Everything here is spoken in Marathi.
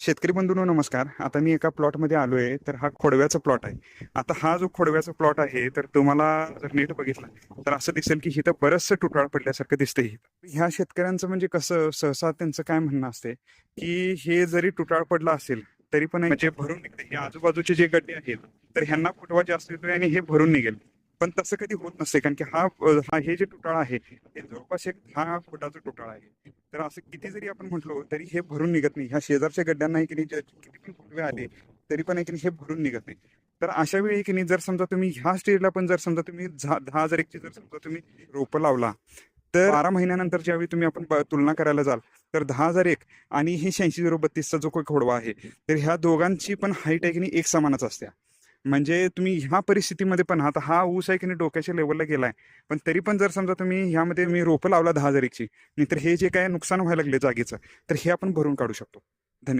शेतकरी बंधूंनो नमस्कार. आता मी एका प्लॉटमध्ये आलो आहे तर हा खोडव्याचा प्लॉट आहे. आता हा जो खोडव्याचा प्लॉट आहे तर तुम्हाला जर नीट बघितला तर असं दिसेल की इथं बरंचसं तुटाळ पडल्यासारखं दिसतंय ह्या शेतकऱ्यांचं म्हणजे कसं सहसा त्यांचं काय म्हणणं असते की हे जरी तुटाळ पडलं असेल तरी पण म्हणजे भरून निघते हे आजूबाजूचे जे गड्डे आहेत तर ह्यांना फुटवा जास्त येतोय आणि हे भरून निघेल. पण तसं कधी होत नसते कारण की हा हा हे जे टोटाळा आहे हे जवळपास एक दहा फुटाचा टोटाळा आहे. तर असं किती जरी आपण म्हटलो तरी हे भरून निघत नाही. ह्या शेजारच्या गड्ड्यांना की नाही किती पण फुटवे आले तरी पण की नाही हे भरून निघत नाही. तर अशा वेळी की नाही जर समजा तुम्ही ह्या स्टेजला पण जर समजा तुम्ही दहा हजार एकची जर समजा तुम्ही रोपं लावला तर बारा महिन्यानंतर ज्यावेळी तुम्ही आपण तुलना करायला जाल तर दहा हजार एक आणि हे शहाऐंशी झिरो बत्तीसचा जो काही खोडवा आहे तर ह्या दोघांची पण हाईट आहे की नाही एक समानच असते म्हणजे तुम्ही ह्या परिस्थितीमध्ये पण आता हा ऊस आहे की नाही डोक्याच्या लेवलला गेलाय. पण तरी पण जर समजा तुम्ही ह्यामध्ये मी रोपं लावला दहा हजार एकची नाहीतर हे जे काय नुकसान व्हायला लागले जागेचं तर हे आपण भरून काढू शकतो.